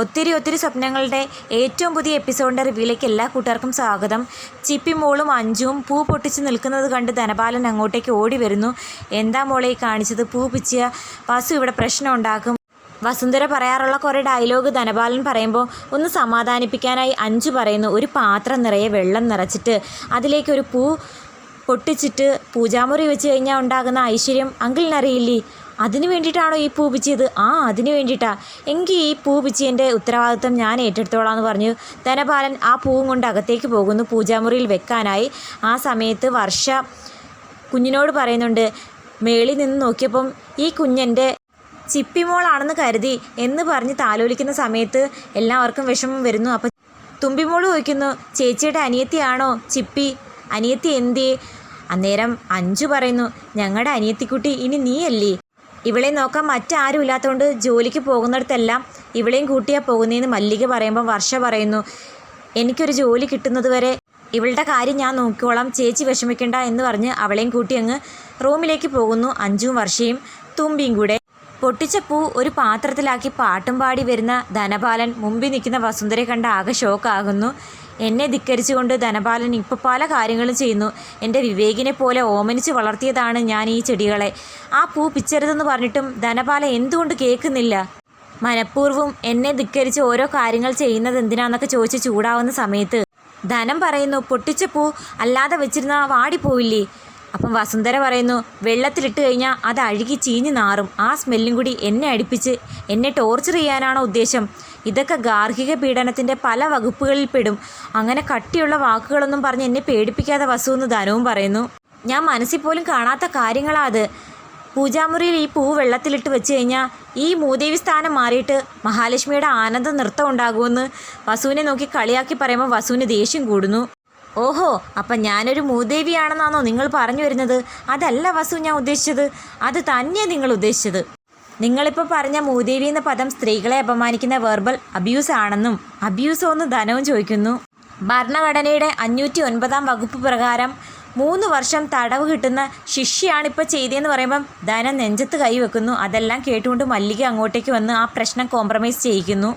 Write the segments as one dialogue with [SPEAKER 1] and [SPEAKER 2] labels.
[SPEAKER 1] ഒത്തിരി ഒത്തിരി സ്വപ്നങ്ങളുടെ ഏറ്റവും പുതിയ എപ്പിസോഡിന്റെ റിവ്യൂലേക്ക് എല്ലാ കൂട്ടുകാർക്കും സ്വാഗതം. ചിപ്പി മോളും അഞ്ചും പൂ പൊട്ടിച്ച് നിൽക്കുന്നത് കണ്ട് ധനപാലൻ അങ്ങോട്ടേക്ക് ഓടി വരുന്നു. എന്താ മോളെ കാണിച്ചത്? പൂ പിച്ചിയ വാസു ഇവിടെ പ്രശ്നം ഉണ്ടാക്കും. വസുന്ധര പറയാറുള്ള കുറേ ഡയലോഗ് ധനപാലൻ പറയുമ്പോൾ ഒന്ന് സമാധാനിപ്പിക്കാനായി അഞ്ചു പറയുന്നു. ഒരു പാത്രം നിറയെ വെള്ളം നിറച്ചിട്ട് അതിലേക്കൊരു പൂ പൊട്ടിച്ചിട്ട് പൂജാമുറി വെച്ച് കഴിഞ്ഞാൽ ഉണ്ടാകുന്ന ഐശ്വര്യം അങ്കിളിനറിയില്ലേ? അതിന് വേണ്ടിയിട്ടാണോ ഈ പൂ പിച്ചിയത് ആ അതിന് വേണ്ടിയിട്ടാണ് എങ്കിൽ ഈ പൂ പിച്ചിയന്റെ ഉത്തരവാദിത്വം ഞാൻ ഏറ്റെടുത്തോളാം എന്ന് പറഞ്ഞു. ധനപാലൻ ആ പൂവും കൊണ്ട് അകത്തേക്ക് പോകുന്നു. പൂജാമുറിയിൽ വെക്കാനായി. ആ സമയത്ത് വർഷ കുഞ്ഞിനോട് പറയുന്നുണ്ട് മേളിൽ നിന്ന് നോക്കിയപ്പം ഈ കുഞ്ഞന്റെ ചിപ്പിമോളാണെന്ന് കരുതി എന്ന് പറഞ്ഞ് താലോലിക്കുന്ന സമയത്ത് എല്ലാവർക്കും വിഷമം വരുന്നു. അപ്പം തുമ്പിമോൾ ചോദിക്കുന്നു ചേച്ചിയുടെ അനിയത്തിയാണോ ചിപ്പി? അനിയത്തി എന്തേ അന്നേരം അഞ്ചു പറയുന്നു ഞങ്ങളുടെ അനിയത്തിക്കുട്ടി ഇനി നീയല്ലേ? ഇവളെ നോക്കാൻ മറ്റാരും ഇല്ലാത്തതുകൊണ്ട് ജോലിക്ക് പോകുന്നിടത്തെല്ലാം ഇവളെയും കൂട്ടിയാൽ പോകുന്നതെന്ന് മല്ലിക പറയുമ്പോൾ വർഷ പറയുന്നു. എനിക്കൊരു ജോലി കിട്ടുന്നത് വരെ ഇവളുടെ കാര്യം ഞാൻ നോക്കിക്കോളാം. ചേച്ചി വിഷമിക്കണ്ട എന്ന് പറഞ്ഞ് അവളെയും കൂട്ടി അങ്ങ് റൂമിലേക്ക് പോകുന്നു. അഞ്ചും വർഷയും തുമ്പിയും കൂടെ. പൊട്ടിച്ച പൂ ഒരു പാത്രത്തിലാക്കി പാട്ടും പാടി വരുന്ന ധനപാലൻ മുമ്പിൽ നിൽക്കുന്ന വസുന്ധരയെ കണ്ട് ആകെ ഷോക്കാകുന്നു എന്നെ ധിക്കരിച്ചുകൊണ്ട് ധനപാലൻ ഇപ്പോൾ പല കാര്യങ്ങളും ചെയ്യുന്നു. എന്റെ വിവേകിനെ പോലെ ഓമനിച്ച് വളർത്തിയതാണ് ഞാൻ ഈ ചെടികളെ. ആ പൂ പിച്ചരുതെന്ന് പറഞ്ഞിട്ടും ധനപാല എന്തുകൊണ്ട് കേൾക്കുന്നില്ല? മനഃപൂർവം എന്നെ ധിക്കരിച്ച് ഓരോ കാര്യങ്ങൾ ചെയ്യുന്നത് എന്തിനാന്നൊക്കെ ചോദിച്ച് ചൂടാവുന്ന സമയത്ത് ധനം പറയുന്നു പൊട്ടിച്ച പൂ അല്ലാതെ വെച്ചിരുന്ന വാടിപ്പോയില്ലേ അപ്പം വസുന്ധര പറയുന്നു വെള്ളത്തിലിട്ട് കഴിഞ്ഞാൽ അത് അഴുകി ചീഞ്ഞു നാറും. ആ സ്മെല്ലും കൂടി എന്നെ അടുപ്പിച്ച് എന്നെ ടോർച്ചർ ചെയ്യാനാണോ ഉദ്ദേശം? ഇതൊക്കെ ഗാർഹിക പീഡനത്തിന്റെ പല വകുപ്പുകളിൽ പെടും. അങ്ങനെ കട്ടിയുള്ള വാക്കുകളൊന്നും പറഞ്ഞ് എന്നെ പേടിപ്പിക്കാതെ വസു എന്ന് ധനവും പറയുന്നു. ഞാൻ മനസ്സിൽ പോലും കാണാത്ത കാര്യങ്ങളാ അത്. പൂജാമുറിയിൽ ഈ പൂ വെള്ളത്തിലിട്ട് വെച്ച് കഴിഞ്ഞാൽ ഈ മൂദേവി സ്ഥാനം മാറിയിട്ട് മഹാലക്ഷ്മിയുടെ ആനന്ദ നൃത്തം ഉണ്ടാകുമെന്ന് വസുവിനെ നോക്കി കളിയാക്കി പറയുമ്പോൾ വസുവിന് ദേഷ്യം കൂടുന്നു. ഓഹോ അപ്പം ഞാനൊരു മൂദേവിയാണെന്നാണോ നിങ്ങൾ പറഞ്ഞു വരുന്നത്? അതല്ല വസു ഞാൻ ഉദ്ദേശിച്ചത്. അത് തന്നെയാണ് നിങ്ങൾ ഉദ്ദേശിച്ചത്. നിങ്ങളിപ്പോൾ പറഞ്ഞ മൂദേവി എന്ന പദം സ്ത്രീകളെ അപമാനിക്കുന്ന വെർബൽ അബ്യൂസ് ആണെന്നും അബ്യൂസ് എന്ന് ധനവും ചോദിക്കുന്നു. ഭരണഘടനയുടെ അഞ്ഞൂറ്റി ഒൻപതാം വകുപ്പ് പ്രകാരം മൂന്ന് വർഷം തടവ് കിട്ടുന്ന ശിഷ്യാണിപ്പോൾ ചെയ്തതെന്ന് പറയുമ്പം ധനം നെഞ്ചത്ത് കൈവെക്കുന്നു. അതെല്ലാം കേട്ടുകൊണ്ട് മല്ലിക അങ്ങോട്ടേക്ക് വന്ന് ആ പ്രശ്നം കോംപ്രമൈസ് ചെയ്യിക്കുന്നു.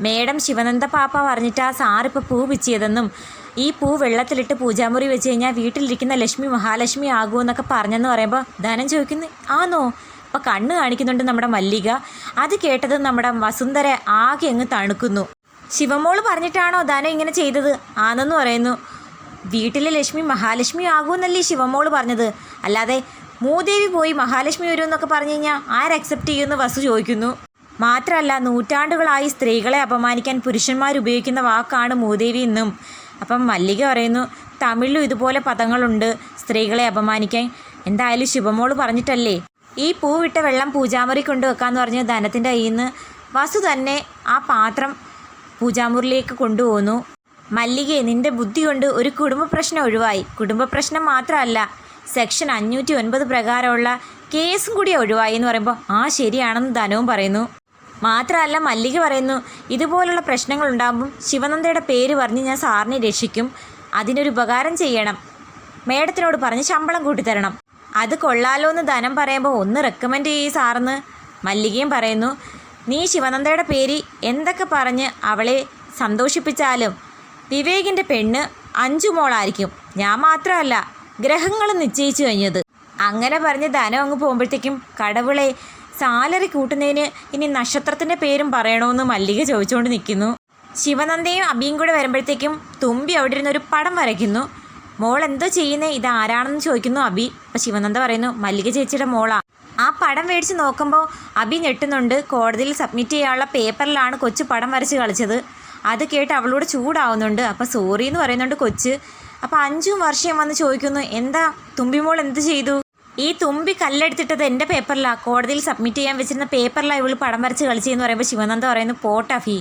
[SPEAKER 1] മേഡം ശിവനന്ദ പാപ്പ പറഞ്ഞിട്ട് ആ സാറിപ്പോൾ പൂ പിച്ചിയതെന്നും ഈ പൂ വെള്ളത്തിലിട്ട് പൂജാമുറി വെച്ച് കഴിഞ്ഞാൽ വീട്ടിലിരിക്കുന്ന ലക്ഷ്മി മഹാലക്ഷ്മി ആകുമെന്നൊക്കെ പറഞ്ഞെന്ന് പറയുമ്പോൾ ധനം ചോദിക്കുന്നു. ആന്നോ? അപ്പോൾ കണ്ണ് കാണിക്കുന്നുണ്ട് നമ്മുടെ മല്ലിക. അത് കേട്ടത് നമ്മുടെ വസുന്ധര ആകെ അങ്ങ് തണുക്കുന്നു. ശിവമോൾ പറഞ്ഞിട്ടാണോ ദാന ഇങ്ങനെ ചെയ്തത്? ആണെന്ന് പറയുന്നു. വീട്ടിലെ ലക്ഷ്മി മഹാലക്ഷ്മി ആകുമെന്നല്ലേ ശിവമോൾ പറഞ്ഞത്. അല്ലാതെ മൂദേവി പോയി മഹാലക്ഷ്മി വരും എന്നൊക്കെ പറഞ്ഞു കഴിഞ്ഞാൽ ആര് അക്സെപ്റ്റ് ചെയ്യുമെന്ന് വസു ചോദിക്കുന്നു. മാത്രമല്ല നൂറ്റാണ്ടുകളായി സ്ത്രീകളെ അപമാനിക്കാൻ പുരുഷന്മാർ ഉപയോഗിക്കുന്ന വാക്കാണ് മൂദേവി എന്നും. അപ്പം മല്ലിക പറയുന്നു തമിഴിലും ഇതുപോലെ പദങ്ങളുണ്ട് സ്ത്രീകളെ അപമാനിക്കാൻ. എന്തായാലും ശുഭമോൾ പറഞ്ഞിട്ടല്ലേ? ഈ പൂവിട്ട വെള്ളം പൂജാമുറി കൊണ്ട് വെക്കാന്ന് പറഞ്ഞ് ധനത്തിന്റെ കയ്യിൽ നിന്ന് വസു തന്നെ ആ പാത്രം പൂജാമുറിയിലേക്ക് കൊണ്ടുപോകുന്നു മല്ലികയെ നിന്റെ ബുദ്ധി കൊണ്ട് ഒരു കുടുംബ പ്രശ്നം ഒഴിവായി. കുടുംബ പ്രശ്നം മാത്രമല്ല സെക്ഷൻ അഞ്ഞൂറ്റി ഒൻപത് പ്രകാരമുള്ള കേസും കൂടി ഒഴിവായി എന്ന് പറയുമ്പോൾ ആ ശരിയാണെന്ന് ധനവും പറയുന്നു. മാത്രമല്ല മല്ലിക പറയുന്നു ഇതുപോലുള്ള പ്രശ്നങ്ങൾ ഉണ്ടാകുമ്പം ശിവനന്ദയുടെ പേര് പറഞ്ഞ് ഞാൻ സാറിനെ രക്ഷിക്കും. അതിനൊരു ഉപകാരം ചെയ്യണം. മേഡത്തിനോട് പറഞ്ഞ് ശമ്പളം കൂട്ടിത്തരണം. അത് കൊള്ളാലോ എന്ന് ധനം പറയുമ്പോൾ ഒന്ന് റെക്കമെൻഡ് ചെയ്യ് സാറെന്ന് മല്ലികയും പറയുന്നു. നീ ശിവനന്ദയുടെ പേര് എന്തൊക്കെ പറഞ്ഞ് അവളെ സന്തോഷിപ്പിച്ചാലും വിവേകിന്റെ പെണ്ണ് അഞ്ചു മോളായിരിക്കും. ഞാൻ മാത്രമല്ല ഗ്രഹങ്ങൾ നിശ്ചയിച്ചു കഴിഞ്ഞത്. അങ്ങനെ പറഞ്ഞ് ധനം അങ്ങ് പോകുമ്പോഴത്തേക്കും കടവിളെ സാലറി കൂട്ടുന്നതിന് ഇനി നക്ഷത്രത്തിന്റെ പേരും പറയണമെന്ന് മല്ലിക ചോദിച്ചുകൊണ്ട് നിൽക്കുന്നു ശിവനന്ദയും അബിയും കൂടെ വരുമ്പോഴത്തേക്കും തുമ്പി അവിടെ ഇരുന്നൊരു പടം വരയ്ക്കുന്നു. മോൾ എന്തോ ചെയ്യുന്നേ? ഇത് ആരാണെന്ന് ചോദിക്കുന്നു അബി. അപ്പം ശിവനന്ദ പറയുന്നു മല്ലിക ചേച്ചിയുടെ മോളാ. ആ പടം മേടിച്ച് നോക്കുമ്പോൾ അബി ഞെട്ടുന്നുണ്ട്. കോടതിയിൽ സബ്മിറ്റ് ചെയ്യാനുള്ള പേപ്പറിലാണ് കൊച്ചു പടം വരച്ച് കളിച്ചത്. അത് കേട്ട് അവളോട് ചൂടാവുന്നുണ്ട്. അപ്പോൾ സോറി എന്ന് പറയുന്നുണ്ട് കൊച്ച്. അപ്പോൾ അഞ്ചും വർഷം വന്ന് ചോദിക്കുന്നു എന്താ തുമ്പി മോൾ എന്ത് ചെയ്തു? ഈ തുമ്പി കല്ലെടുത്തിട്ടത് എന്റെ പേപ്പറിലാണ് കോടതിയിൽ സബ്മിറ്റ് ചെയ്യാൻ വെച്ചിരുന്ന പേപ്പറിലാണ് ഇവൾ പടം വരച്ച് കളിച്ചതെന്ന് പറയുമ്പോൾ ശിവനന്ദ പറയുന്നു പോട്ടാ ഫീ.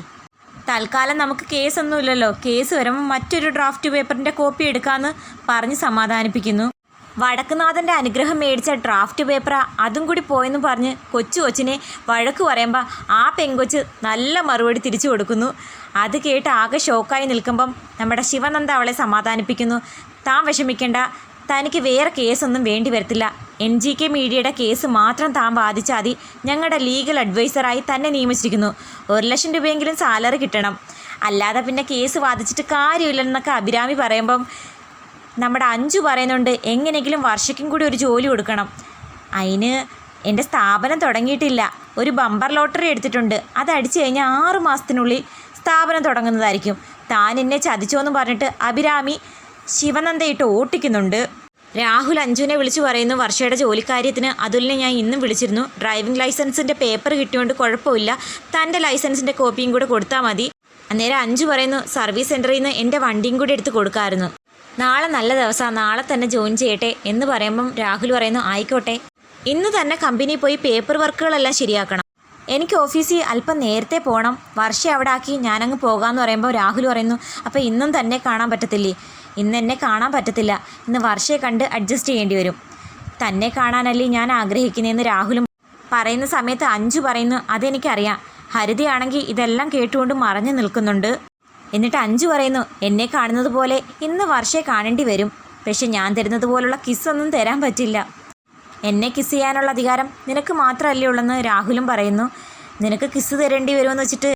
[SPEAKER 1] തൽക്കാലം നമുക്ക് കേസൊന്നുമില്ലല്ലോ. കേസ് വരുമ്പോൾ മറ്റൊരു ഡ്രാഫ്റ്റ് പേപ്പറിന്റെ കോപ്പി എടുക്കാമെന്ന് പറഞ്ഞ് സമാധാനിപ്പിക്കുന്നു. വടക്കുനാഥന്റെ അനുഗ്രഹം മേടിച്ച ഡ്രാഫ്റ്റ് പേപ്പറാ അതും കൂടി പോയെന്ന് പറഞ്ഞ് കൊച്ചു കൊച്ചിനെ വഴക്ക് പറയുമ്പോൾ ആ പെങ്കൊച്ച് നല്ല മറുപടി തിരിച്ചു കൊടുക്കുന്നു. അത് കേട്ട് ആകെ ഷോക്കായി നിൽക്കുമ്പം നമ്മുടെ ശിവനന്ദ അവളെ സമാധാനിപ്പിക്കുന്നു. താൻ വിഷമിക്കേണ്ട. തനിക്ക് വേറെ കേസൊന്നും വേണ്ടി വരത്തില്ല. എൻ ജി കെ മീഡിയയുടെ കേസ് മാത്രം താൻ ബാധിച്ചാൽ മതി. ഞങ്ങളുടെ ലീഗൽ അഡ്വൈസറായി തന്നെ നിയമിച്ചിരിക്കുന്നു. ഒരു ലക്ഷം രൂപയെങ്കിലും സാലറി കിട്ടണം. അല്ലാതെ പിന്നെ കേസ് വാദിച്ചിട്ട് കാര്യമില്ലെന്നൊക്കെ അഭിരാമി പറയുമ്പം നമ്മുടെ അഞ്ചു പറയുന്നുണ്ട് എങ്ങനെയെങ്കിലും വർഷയ്ക്കും കൂടി ഒരു ജോലി കൊടുക്കണം. അതിന് എന്റെ സ്ഥാപനം തുടങ്ങിയിട്ടില്ല. ഒരു ബമ്പർ ലോട്ടറി എടുത്തിട്ടുണ്ട്. അത് അടിച്ചു കഴിഞ്ഞാൽ ആറ് മാസത്തിനുള്ളിൽ സ്ഥാപനം തുടങ്ങുന്നതായിരിക്കും. താൻ എന്നെ ചതിച്ചോ എന്ന് പറഞ്ഞിട്ട് അഭിരാമി ശിവനന്ദയിട്ട് ഓട്ടിക്കുന്നുണ്ട്. രാഹുൽ അഞ്ജുവിനെ വിളിച്ചു പറയുന്നു വർഷയുടെ ജോലിക്കാര്യത്തിന്. അതുലിനെ ഞാൻ ഇന്നും വിളിച്ചിരുന്നു. ഡ്രൈവിംഗ് ലൈസൻസിന്റെ പേപ്പർ കിട്ടിയോണ്ട് കുഴപ്പമില്ല. തന്റെ ലൈസൻസിന്റെ കോപ്പിയും കൂടെ കൊടുത്താൽ മതി. അന്നേരം അഞ്ചു പറയുന്നു സർവീസ് സെന്ററിൽ നിന്ന് എന്റെ വണ്ടിയും കൂടി എടുത്ത് കൊടുക്കാമായിരുന്നു നാളെ നല്ല ദിവസമാണ് നാളെ തന്നെ ജോയിൻ ചെയ്യട്ടെ എന്ന് പറയുമ്പം രാഹുൽ പറയുന്നു ആയിക്കോട്ടെ. ഇന്ന് തന്നെ കമ്പനിയിൽ പോയി പേപ്പർ വർക്കുകളെല്ലാം ശരിയാക്കണം. എനിക്ക് ഓഫീസിൽ അല്പം നേരത്തെ പോകണം വർഷം അവിടെ ആക്കി ഞാനങ്ങ് പോകാമെന്ന് പറയുമ്പോൾ രാഹുൽ പറയുന്നു അപ്പോൾ ഇന്നും തന്നെ കാണാൻ പറ്റത്തില്ലേ? ഇന്ന് എന്നെ കാണാൻ പറ്റത്തില്ല. ഇന്ന് വർഷയെ കണ്ട് അഡ്ജസ്റ്റ് ചെയ്യേണ്ടി വരും. തന്നെ കാണാനല്ലേ ഞാൻ ആഗ്രഹിക്കുന്നതെന്ന് രാഹുലും പറയുന്ന സമയത്ത് അഞ്ചു പറയുന്നു അതെനിക്കറിയാം. ഹരിതയാണെങ്കിൽ ഇതെല്ലാം കേട്ടുകൊണ്ട് മറഞ്ഞു നിൽക്കുന്നുണ്ട്. എന്നിട്ട് അഞ്ചു പറയുന്നു എന്നെ കാണുന്നത് പോലെ ഇന്ന് വർഷയെ കാണേണ്ടി വരും. പക്ഷെ ഞാൻ തരുന്നത് പോലുള്ള കിസ്സൊന്നും തരാൻ പറ്റില്ല. എന്നെ കിസ് ചെയ്യാനുള്ള അധികാരം നിനക്ക് മാത്രമല്ലേ ഉള്ളെന്ന് രാഹുലും പറയുന്നു. നിനക്ക് കിസ് തരേണ്ടി വരുമെന്ന് വെച്ചിട്ട്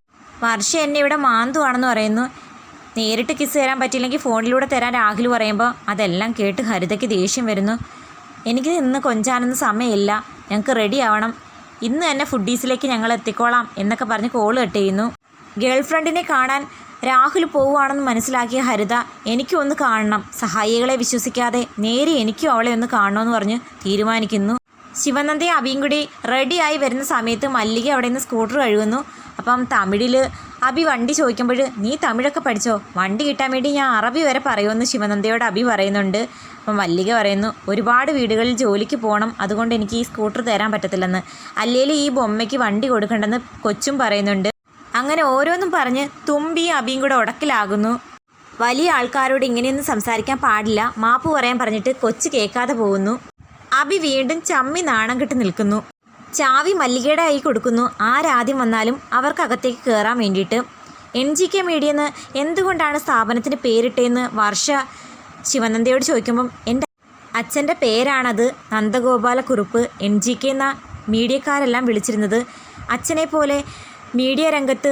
[SPEAKER 1] വർഷ എന്നെ ഇവിടെ മാന്തുവാണെന്ന് പറയുന്നു. നേരിട്ട് കിസ് തരാൻ പറ്റിയില്ലെങ്കിൽ ഫോണിലൂടെ തരാൻ രാഹുൽ പറയുമ്പോൾ അതെല്ലാം കേട്ട് ഹരിതയ്ക്ക് ദേഷ്യം വരുന്നു. എനിക്ക് ഇന്ന് കൊഞ്ചാനൊന്നും സമയമില്ല. ഞങ്ങൾക്ക് റെഡി ആവണം. ഇന്ന് തന്നെ ഫുഡീസിലേക്ക് ഞങ്ങൾ എത്തിക്കോളാം എന്നൊക്കെ പറഞ്ഞ് കോൾ കട്ട് ചെയ്യുന്നു. ഗേൾ ഫ്രണ്ടിനെ കാണാൻ രാഹുൽ പോവുകയാണെന്ന് മനസ്സിലാക്കിയ ഹരിത എനിക്കും ഒന്ന് കാണണം. സഹായികളെ വിശ്വസിക്കാതെ നേരെ എനിക്കും അവളെ ഒന്ന് കാണണമെന്ന് പറഞ്ഞ് തീരുമാനിക്കുന്നു. ശിവനന്ദയും അബിയും കൂടി റെഡിയായി വരുന്ന സമയത്ത് മല്ലിക അവിടെ നിന്ന് സ്കൂട്ടർ കഴുകുന്നു. അപ്പം തമിഴിൽ അബി വണ്ടി ചോദിക്കുമ്പോൾ നീ തമിഴൊക്കെ പഠിച്ചോ? വണ്ടി കിട്ടാൻ വേണ്ടി ഞാൻ അറബി വരെ പറയുമെന്ന് ശിവനന്ദയോട് അബി പറയുന്നുണ്ട്. അപ്പം മല്ലിക പറയുന്നു ഒരുപാട് വീടുകളിൽ ജോലിക്ക് പോകണം അതുകൊണ്ട് എനിക്ക് ഈ സ്കൂട്ടർ തരാൻ പറ്റത്തില്ലെന്ന്. അല്ലെങ്കിൽ ഈ ബൊമ്മയ്ക്ക് വണ്ടി കൊടുക്കണ്ടെന്ന് കൊച്ചും പറയുന്നുണ്ട്. അങ്ങനെ ഓരോന്നും പറഞ്ഞ് തുമ്പിയും അബിയും കൂടെ ഉടക്കിലാകുന്നു. വലിയ ആൾക്കാരോട് ഇങ്ങനെയൊന്നും സംസാരിക്കാൻ പാടില്ല. മാപ്പ് പറയാൻ പറഞ്ഞിട്ട് കൊച്ചു കേൾക്കാതെ പോകുന്നു. അബി വീണ്ടും ചമ്മി നാണം കെട്ട് നിൽക്കുന്നു. ചാവി മല്ലികയുടെ കൈ കൊടുക്കുന്നു. ആരാദ്യം വന്നാലും അവർക്കകത്തേക്ക് കയറാൻ വേണ്ടിയിട്ട്. എൻ ജി കെ മീഡിയെന്ന് എന്തുകൊണ്ടാണ് സ്ഥാപനത്തിന് പേരിട്ടേന്ന് വർഷ ശിവനന്ദയോട് ചോദിക്കുമ്പം എന്റെ അച്ഛന്റെ പേരാണത് നന്ദഗോപാലക്കുറുപ്പ്. എൻ ജി കെ എന്ന മീഡിയക്കാരെല്ലാം വിളിച്ചിരുന്നത്. അച്ഛനെ പോലെ മീഡിയ രംഗത്ത്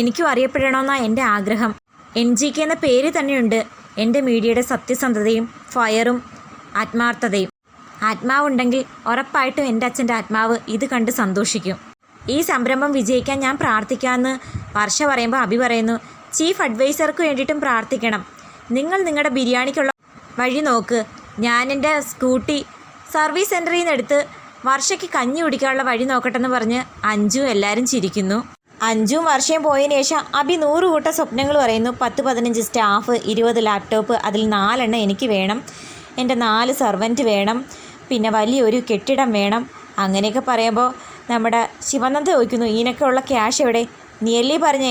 [SPEAKER 1] എനിക്കും അറിയപ്പെടണമെന്നാണ് എന്റെ ആഗ്രഹം. എൻ ജി കെ എന്ന പേര് തന്നെയുണ്ട്. എന്റെ മീഡിയയുടെ സത്യസന്ധതയും ഫയറും ആത്മാർത്ഥതയും. ആത്മാവുണ്ടെങ്കിൽ ഉറപ്പായിട്ടും എന്റെ അച്ഛന്റെ ആത്മാവ് ഇത് കണ്ട് സന്തോഷിക്കും. ഈ സംരംഭം വിജയിക്കാൻ ഞാൻ പ്രാർത്ഥിക്കാമെന്ന് വർഷ പറയുമ്പോൾ അഭി പറയുന്നു ചീഫ് അഡ്വൈസർക്ക് വേണ്ടിയിട്ടും പ്രാർത്ഥിക്കണം. നിങ്ങൾ നിങ്ങളുടെ ബിരിയാണിക്കുള്ള വഴി നോക്ക്. ഞാൻ എന്റെ സ്കൂട്ടി സർവീസ് സെന്ററിൽ നിന്ന് എടുത്ത് വർഷയ്ക്ക് കഞ്ഞി കുടിക്കാനുള്ള വഴി നോക്കട്ടെന്ന് പറഞ്ഞ് അഞ്ചു എല്ലാവരും ചിരിക്കുന്നു. അഞ്ചും വർഷയും പോയതിനു ശേഷം അഭി നൂറ് കൂട്ട സ്വപ്നങ്ങൾ പറയുന്നു പത്ത് പതിനഞ്ച് സ്റ്റാഫ് ഇരുപത് ലാപ്ടോപ്പ് അതിൽ നാലെണ്ണം എനിക്ക് വേണം. എന്റെ നാല് സർവന്റ് വേണം. പിന്നെ വലിയൊരു കെട്ടിടം വേണം. അങ്ങനെയൊക്കെ പറയുമ്പോൾ നമ്മുടെ ശിവനന്ദ ചോദിക്കുന്നു ഇതിനൊക്കെയുള്ള ക്യാഷ് എവിടെ? നീയല്ലേ പറഞ്ഞേ.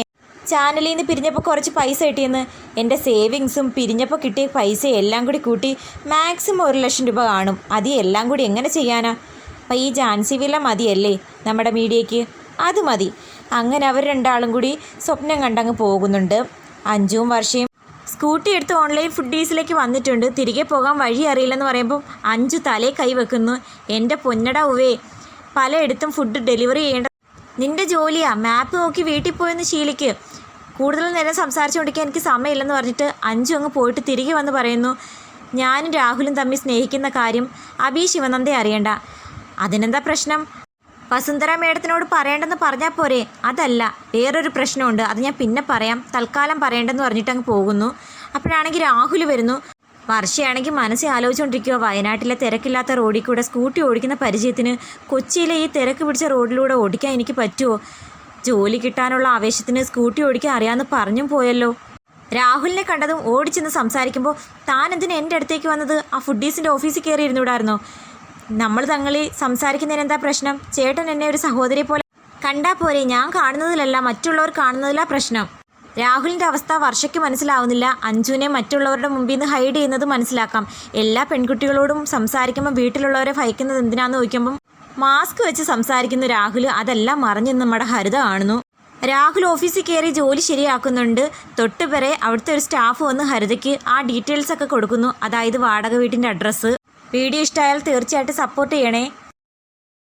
[SPEAKER 1] ചാനലിൽ നിന്ന് പിരിഞ്ഞപ്പോൾ കുറച്ച് പൈസ കിട്ടിയെന്ന്. എന്റെ സേവിങ്സും പിരിഞ്ഞപ്പോൾ കിട്ടിയ പൈസ എല്ലാം കൂടി കൂട്ടി മാക്സിമം ഒരു ലക്ഷം രൂപ കാണും. അത് എല്ലാം കൂടി എങ്ങനെ ചെയ്യാനാ? അപ്പം ഈ ജാൻസി വില മതിയല്ലേ നമ്മുടെ മീഡിയയ്ക്ക്? അത് മതി. അങ്ങനെ അവർ രണ്ടാളും കൂടി സ്വപ്നം കണ്ടങ്ങ് പോകുന്നുണ്ട്. അഞ്ചും വർഷയും സ്കൂട്ടി എടുത്ത് ഓൺലൈൻ ഫുഡീസിലേക്ക് വന്നിട്ടുണ്ട്. തിരികെ പോകാൻ വഴി അറിയില്ലെന്ന് പറയുമ്പോൾ അഞ്ചു തലേ കൈവെക്കുന്നു എന്റെ പൊന്നട ഉവേ പലയിടത്തും ഫുഡ് ഡെലിവറി ചെയ്യേണ്ട നിന്റെ ജോലിയാ. മാപ്പ് നോക്കി വീട്ടിൽ പോയെന്ന് ശീലിക്ക്. കൂടുതൽ നേരം സംസാരിച്ചുകൊണ്ടിരിക്കാൻ എനിക്ക് സമയമില്ലെന്ന് പറഞ്ഞിട്ട് അഞ്ചു അങ്ങ് പോയിട്ട് തിരികെ വന്ന് പറയുന്നു. ഞാനും രാഹുലും തമ്മിൽ സ്നേഹിക്കുന്ന കാര്യം അബി ശിവനന്ദയെ അറിയണ്ട. അതിനെന്താ പ്രശ്നം? വസുന്ധര മേഡത്തിനോട് പറയേണ്ടെന്ന് പറഞ്ഞാൽ പോരെ. അതല്ല വേറൊരു പ്രശ്നമുണ്ട്. അത് ഞാൻ പിന്നെ പറയാം. തൽക്കാലം പറയേണ്ടെന്ന് പറഞ്ഞിട്ട് അങ്ങ് പോകുന്നു. അപ്പോഴാണെങ്കിൽ രാഹുൽ വരുന്നു. വർഷയാണെങ്കിൽ മനസ്സിൽ ആലോചിച്ചുകൊണ്ടിരിക്കുക വയനാട്ടിലെ തിരക്കില്ലാത്ത റോഡിൽ കൂടെ സ്കൂട്ടി ഓടിക്കുന്ന പരിചയത്തിന് കൊച്ചിയിലെ ഈ തിരക്ക് പിടിച്ച റോഡിലൂടെ ഓടിക്കാൻ എനിക്ക് പറ്റുമോ? ജോലി കിട്ടാനുള്ള ആവേശത്തിന് സ്കൂട്ടി ഓടിക്കാൻ അറിയാമെന്ന് പറഞ്ഞും പോയല്ലോ. രാഹുലിനെ കണ്ടതും ഓടിച്ചെന്ന് സംസാരിക്കുമ്പോൾ താൻ എന്തിനാ എന്റെ അടുത്തേക്ക് വന്നത്? ആ ഫുഡീസിന്റെ ഓഫീസിൽ കയറി ഇരുന്നൂടായിരുന്നോ നമ്മൾ തങ്ങളിൽ സംസാരിക്കുന്നതിന് എന്താ പ്രശ്നം? ചേട്ടൻ എന്നെ ഒരു സഹോദരി പോലെ കണ്ടാൽ പോരെ ഞാൻ കാണുന്നതിലല്ല മറ്റുള്ളവർ കാണുന്നതിലാ പ്രശ്നം. രാഹുലിന്റെ അവസ്ഥ വർഷയ്ക്ക് മനസ്സിലാവുന്നില്ല. അഞ്ജുവിനെ മറ്റുള്ളവരുടെ മുമ്പിൽ നിന്ന് ഹൈഡ് ചെയ്യുന്നത് മനസ്സിലാക്കാം. എല്ലാ പെൺകുട്ടികളോടും സംസാരിക്കുമ്പോൾ വീട്ടിലുള്ളവരെ ഭയക്കുന്നത് എന്തിനാന്ന് ചോദിക്കുമ്പം മാസ്ക് വെച്ച് സംസാരിക്കുന്ന രാഹുൽ അതെല്ലാം മറിഞ്ഞ് നമ്മുടെ ഹരിത കാണുന്നു. രാഹുൽ ഓഫീസിൽ കയറി ജോലി ശരിയാക്കുന്നുണ്ട്. തൊട്ടുപെറെ അവിടുത്തെ ഒരു സ്റ്റാഫ് വന്ന് ഹരിതയ്ക്ക് ആ ഡീറ്റെയിൽസ് ഒക്കെ കൊടുക്കുന്നു. അതായത് വാടക വീട്ടിന്റെ അഡ്രസ്സ് വീഡിയോ ഇഷ്ടമായാൽ തീർച്ചയായിട്ടും സപ്പോർട്ട് ചെയ്യണേ.